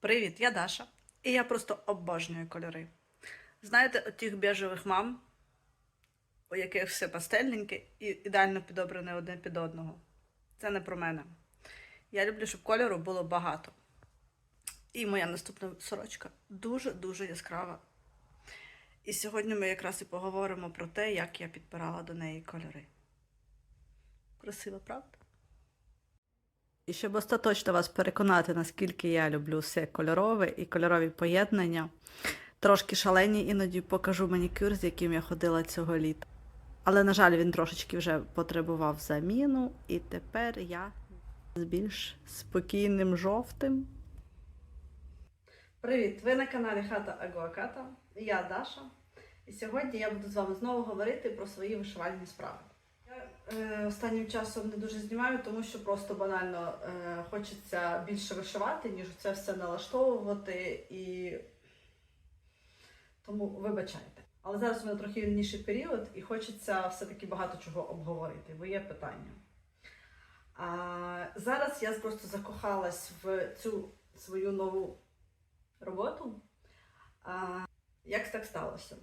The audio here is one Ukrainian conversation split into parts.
Привіт, я Даша. І я просто обожнюю кольори. Знаєте, отих біжевих мам, у яких все пастельненьке і ідеально підобране одне під одного. Це не про мене. Я люблю, щоб кольору було багато. І моя наступна сорочка дуже-дуже яскрава. І сьогодні ми якраз і поговоримо про те, як я підбирала до неї кольори. Красиво, правда? І щоб остаточно вас переконати, наскільки я люблю все кольорове і кольорові поєднання, трошки шалені іноді покажу манікюр, з яким я ходила цього літа. Але, на жаль, він трошечки вже потребував заміну, і тепер я з більш спокійним жовтим. Привіт! Ви на каналі Хата Агуаката. Я Даша. І сьогодні я буду з вами знову говорити про свої вишивальні справи. Е, останнім часом не дуже знімаю, тому що просто банально е, хочеться більше вишивати, ніж це все налаштовувати і тому вибачайте. Але зараз у мене трохи вільніший період і хочеться все-таки багато чого обговорити, бо є питання. А, зараз я просто закохалась в цю свою нову роботу. А, як так сталося?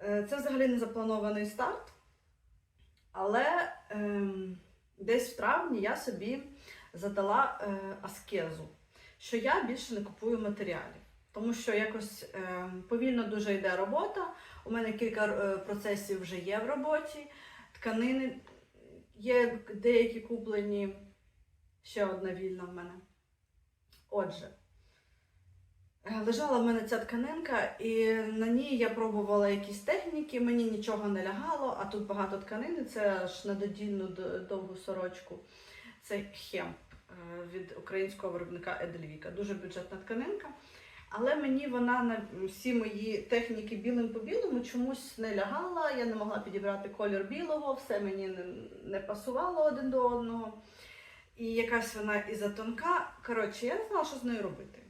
Е, Це взагалі не запланований старт. Але ем, десь в травні я собі задала е, аскезу, що я більше не купую матеріалів. Тому що якось ем, повільно дуже йде робота. У мене кілька е, процесів вже є в роботі. Тканини є деякі куплені, ще одна вільна в мене. Отже, е, лежала в мене ця тканинка, і на ній я пробувала якісь техніки, мені нічого не лягало, а тут багато тканини, це ж на додільну довгу сорочку. Це хемп е, від українського виробника Едельвіка. Дуже бюджетна тканинка. Але мені вона на всі мої техніки білим по білому чомусь не лягала. Я не могла підібрати колір білого, все мені не, не пасувало один до одного. І якась вона і затонка. Коротше, я не знала, що з нею робити.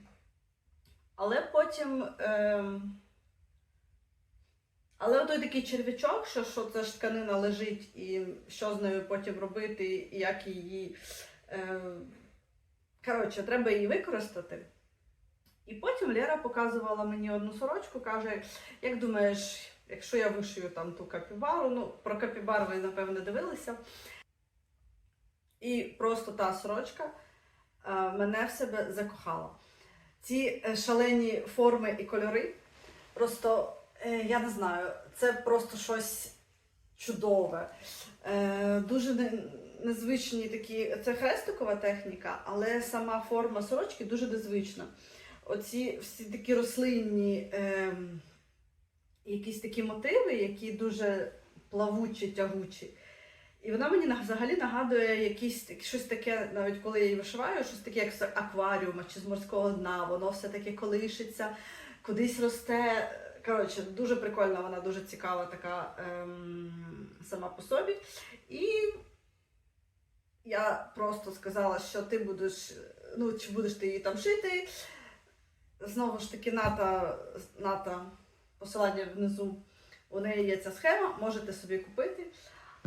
Але потім. ем, Але той такий червячок, що, що ця ж тканина лежить, і що з нею потім робити, і як її. Е... Коротше, треба її використати. І потім Лера показувала мені одну сорочку, каже: як думаєш, якщо я вишию там ту капібару, ну про капібар ви, напевно, дивилися. І просто та сорочка е, мене в себе закохала. Ці е, шалені форми і кольори, просто е, я не знаю, це просто щось чудове. Е, дуже незвичні такі. Це хрестикова техніка, але сама форма сорочки дуже незвична. Оці всі такі рослинні ем, якісь такі мотиви, які дуже плавучі, тягучі. І вона мені взагалі нагадує якісь щось таке, навіть коли я її вишиваю, щось таке, як з акваріума чи з морського дна, воно все таке колишиться, кудись росте. Коротше, дуже прикольна, вона дуже цікава така ем, сама по собі. І я просто сказала, що ти будеш, ну, чи будеш ти її там шити. Знову ж таки, ната, ната посилання внизу. У неї є ця схема, можете собі купити.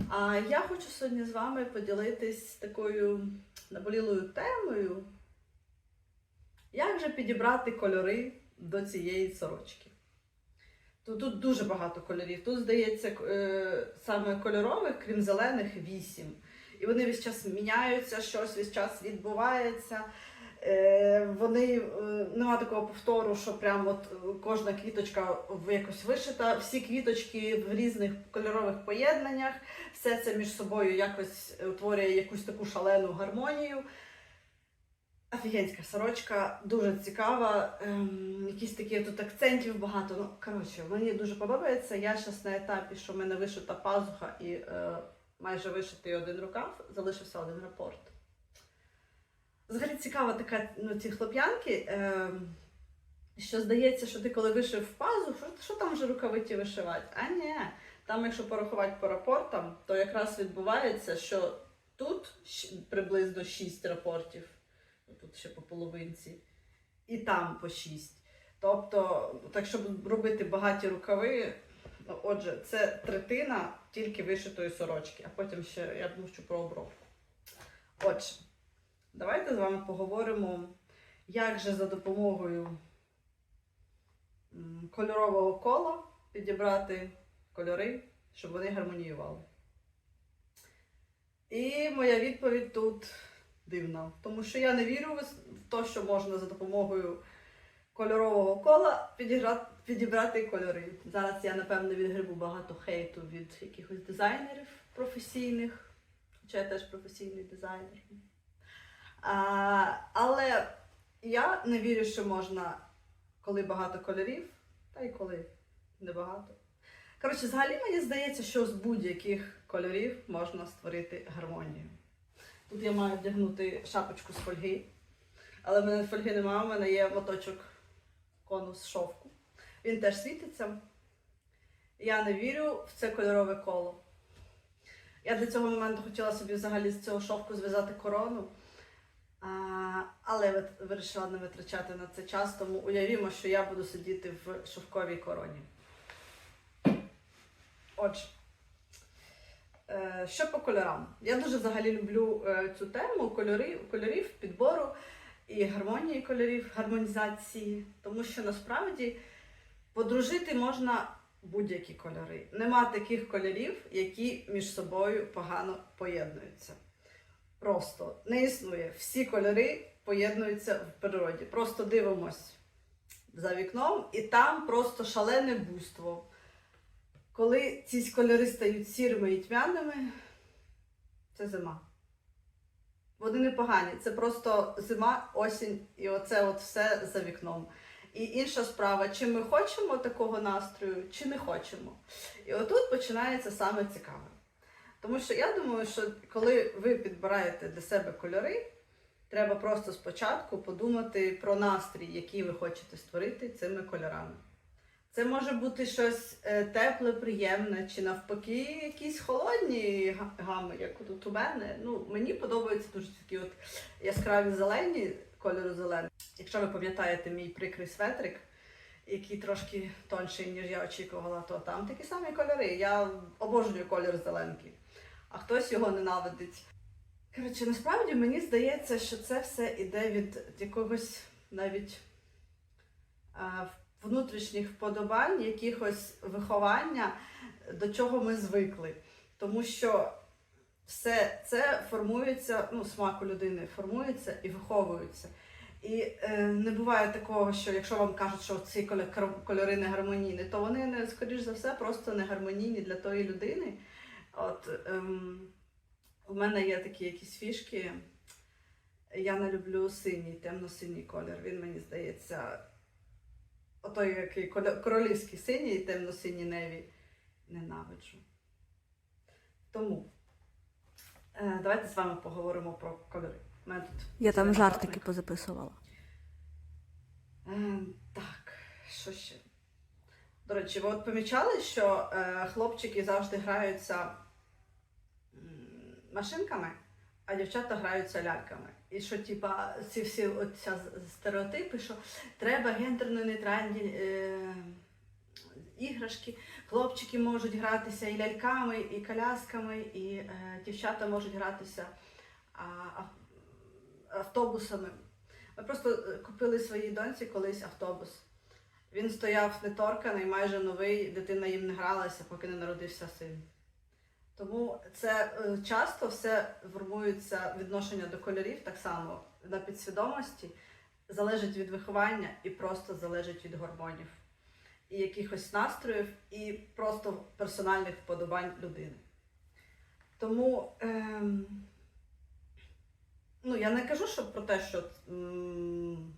А я хочу сьогодні з вами поділитись такою наболілою темою, як же підібрати кольори до цієї сорочки. Тут, тут дуже багато кольорів. Тут, здається, е, саме кольорових, крім зелених, вісім. І вони весь час міняються, щось весь час відбувається. Е, вони е, нема такого повтору, що прям от е, кожна квіточка якось вишита, всі квіточки в різних кольорових поєднаннях, все це між собою якось утворює якусь таку шалену гармонію. Офігенська сорочка, дуже цікава. Ем, якісь такі тут акцентів багато. Ну, коротше, мені дуже подобається. Я зараз на етапі, що в мене вишита пазуха і е, майже вишитий один рукав, залишився один рапорт. Взагалі цікава така ну, ці хлоп'янки, е, що здається, що ти коли вишив пазу, що, що там вже рукавиці вишивати? А ні, там, якщо порахувати по рапортам, то якраз відбувається, що тут приблизно 6 рапортів, тут ще по половинці, і там по 6. Тобто, так щоб робити багаті рукави, ну, отже, це третина тільки вишитої сорочки, а потім ще я мовчу про обробку. Отже. Давайте з вами поговоримо, як же за допомогою кольорового кола підібрати кольори, щоб вони гармоніювали. І моя відповідь тут дивна, тому що я не вірю в те, що можна за допомогою кольорового кола підібрати кольори. Зараз я, напевно, відгрибу багато хейту від якихось дизайнерів професійних, хоча я теж професійний дизайнер. А, але я не вірю, що можна, коли багато кольорів, та й коли небагато. Коротше, взагалі мені здається, що з будь-яких кольорів можна створити гармонію. Тут я маю вдягнути шапочку з фольги, але в мене фольги немає, у мене є моточок конус шовку. Він теж світиться. Я не вірю в це кольорове коло. Я для цього моменту хотіла собі взагалі з цього шовку зв'язати корону. Але вирішила не витрачати на це час, тому уявімо, що я буду сидіти в шовковій короні. Отже, е, що по кольорам? Я дуже взагалі люблю е, цю тему кольорів, кольорів, підбору і гармонії кольорів, гармонізації, тому що насправді подружити можна будь-які кольори. Нема таких кольорів, які між собою погано поєднуються. Просто не існує. Всі кольори поєднуються в природі. Просто дивимось за вікном, і там просто шалене буйство. Коли ці кольори стають сірими і тьмяними, це зима. Вони не погані, це просто зима, осінь і оце от все за вікном. І інша справа, чи ми хочемо такого настрою, чи не хочемо. І отут починається саме цікаве. Тому що я думаю, що коли ви підбираєте для себе кольори, треба просто спочатку подумати про настрій, який ви хочете створити цими кольорами. Це може бути щось е, тепле, приємне, чи навпаки, якісь холодні гами, як тут у мене. Ну, мені подобаються дуже такі от яскраві зелені, кольору зелений. Якщо ви пам'ятаєте мій прикрий светрик, який трошки тонший, ніж я очікувала, то там такі самі кольори. Я обожнюю колір зеленки, а хтось його ненавидить. Коротше, насправді мені здається, що це все іде від якогось навіть а, внутрішніх вподобань, якихось виховання, до чого ми звикли. Тому що все це формується, ну, смак у людини формується і виховується. І е, не буває такого, що якщо вам кажуть, що ці коль- кольори не гармонійні, то вони скоріш за все, просто не гармонійні для тої людини. От ем, у мене є такі якісь фішки. Я не люблю синій, темно-синій колір. Він мені здається, отой який королівський синій і темно-синій неві ненавиджу. Тому е, давайте з вами поговоримо про кольори. Тут Я там жартики позаписувала. Е, так, що ще? До речі, ви от помічали, що е, хлопчики завжди граються машинками, а дівчата граються ляльками. І що, типа, ці всі оця стереотипи, що треба гендерно нейтральні е, іграшки, хлопчики можуть гратися і ляльками, і колясками, і е, дівчата можуть гратися а, автобусами. Ми просто е, купили своїй доньці колись автобус. Він стояв неторканий, майже новий, дитина їм не гралася, поки не народився син. Тому це е, часто все формується відношення до кольорів так само на підсвідомості, залежить від виховання і просто залежить від гормонів, і якихось настроїв, і просто персональних вподобань людини. Тому ем, ну, я не кажу, що про те, що м,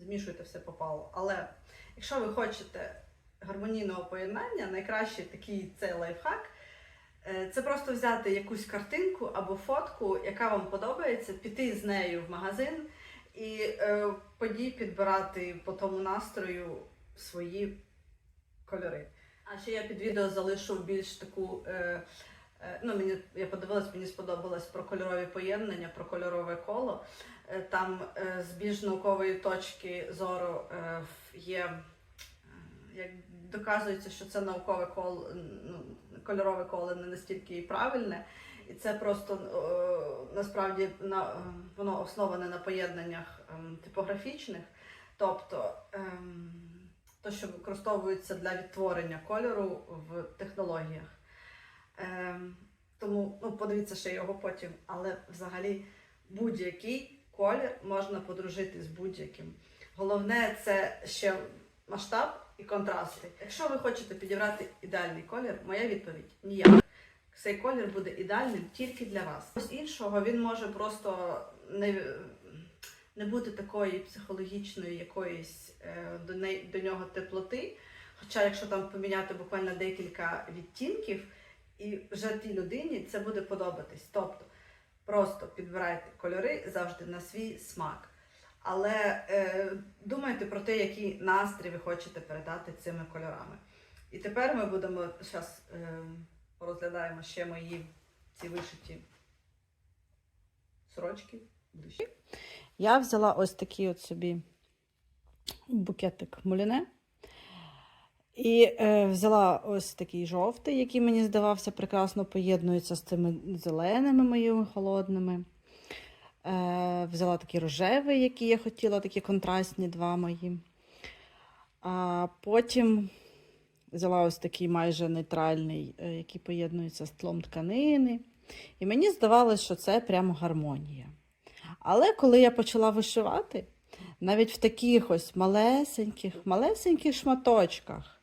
змішуйте все попало, але якщо ви хочете гармонійного поєднання, найкращий такий це лайфхак. Е, Це просто взяти якусь картинку або фотку, яка вам подобається, піти з нею в магазин і е, подій підбирати по тому настрою свої кольори. А ще я під відео залишу більш таку. Е, е, ну, мені я подивилась, мені сподобалось про кольорові поєднання, про кольорове коло. Е, Там е, з більш наукової точки зору е, є, як доказується, що це наукове коло, ну, кольорове коло не настільки і правильне. І це просто насправді на, воно основане на поєднаннях типографічних, тобто то, що використовується для відтворення кольору в технологіях. Тому ну, подивіться ще його потім, але взагалі будь-який колір можна подружити з будь-яким. Головне це ще масштаб і контрасти. Якщо ви хочете підібрати ідеальний колір, моя відповідь ніяк. Цей колір буде ідеальним тільки для вас. З іншого він може просто не, не бути такої психологічної якоїсь е, до, не, до нього теплоти. Хоча, якщо там поміняти буквально декілька відтінків, і вже тій людині це буде подобатись. Тобто просто підбирайте кольори завжди на свій смак. Але е, думайте про те, який настрій ви хочете передати цими кольорами. І тепер ми будемо зараз е, розглядаємо ще мої ці вишиті сорочки. Я взяла ось такий от собі букетик муліне. І е, взяла ось такий жовтий, який мені здавався прекрасно поєднується з цими зеленими моїми холодними. Е, взяла такий рожевий, який я хотіла, такі контрастні два мої. А потім взяла ось такий майже нейтральний, е, який поєднується з тлом тканини. І мені здавалося, що це прямо гармонія. Але коли я почала вишивати, навіть в таких ось малесеньких, малесеньких шматочках,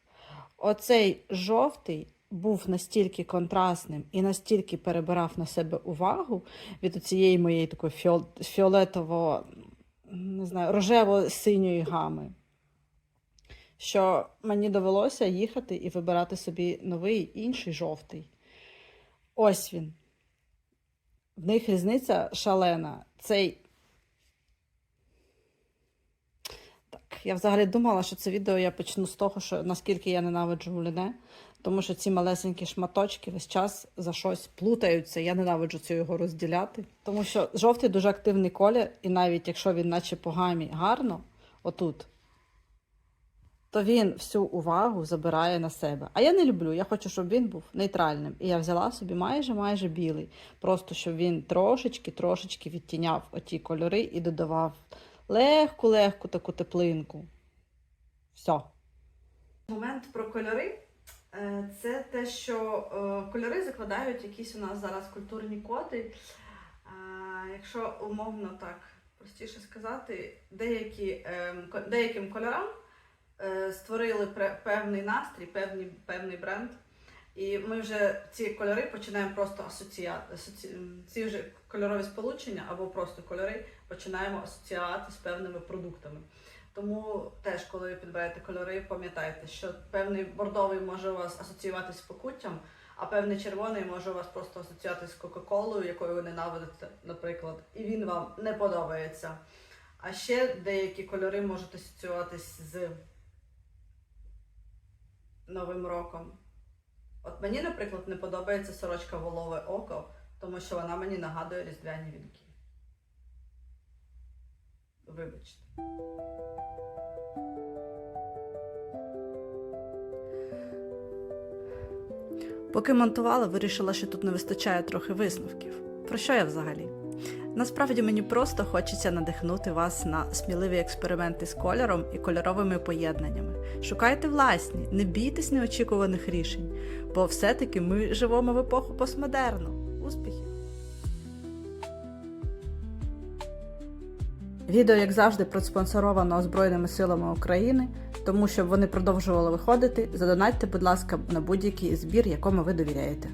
оцей жовтий був настільки контрастним і настільки перебирав на себе увагу від цієї моєї такої фіол- фіолетово, не знаю, рожево-синьої гами, що мені довелося їхати і вибирати собі новий інший жовтий. Ось він. В них різниця шалена. Цей. Так, я взагалі думала, що це відео я почну з того, що наскільки я ненавиджу гуліне, тому що ці малесенькі шматочки весь час за щось плутаються. Я ненавиджу це його розділяти. Тому що жовтий дуже активний колір, і навіть якщо він, наче по гамі, гарно, отут, то він всю увагу забирає на себе. А я не люблю, я хочу, щоб він був нейтральним. І я взяла собі майже майже білий. Просто щоб він трошечки-трошечки відтіняв оті кольори і додавав легку-легку таку теплинку. Все. Момент про кольори е, це те, що е, кольори закладають якісь у нас зараз культурні коди. Якщо умовно так простіше сказати, деякі, деяким кольорам е, створили певний настрій, певний, певний бренд. І ми вже ці кольори починаємо просто асоціювати. асоці... Ці вже кольорові сполучення або просто кольори починаємо асоціювати з певними продуктами. Тому теж, коли ви підбираєте кольори, пам'ятайте, що певний бордовий може у вас асоціюватися з покуттям, а певний червоний може у вас просто асоціюватися з Кока-Колою, якою ви ненавидите, наприклад, і він вам не подобається. А ще деякі кольори можуть асоціюватись з Новим роком. От мені, наприклад, не подобається сорочка волове око, тому що вона мені нагадує різдвяні вінки. Вибачте. Поки монтувала, вирішила, що тут не вистачає трохи висновків. Про що я взагалі? Насправді мені просто хочеться надихнути вас на сміливі експерименти з кольором і кольоровими поєднаннями. Шукайте власні, не бійтесь неочікуваних рішень, бо все-таки ми живемо в епоху постмодерну. Успіхів! Відео, як завжди, проспонсоровано Збройними силами України, тому щоб вони продовжували виходити, задонатьте, будь ласка, на будь-який збір, якому ви довіряєте.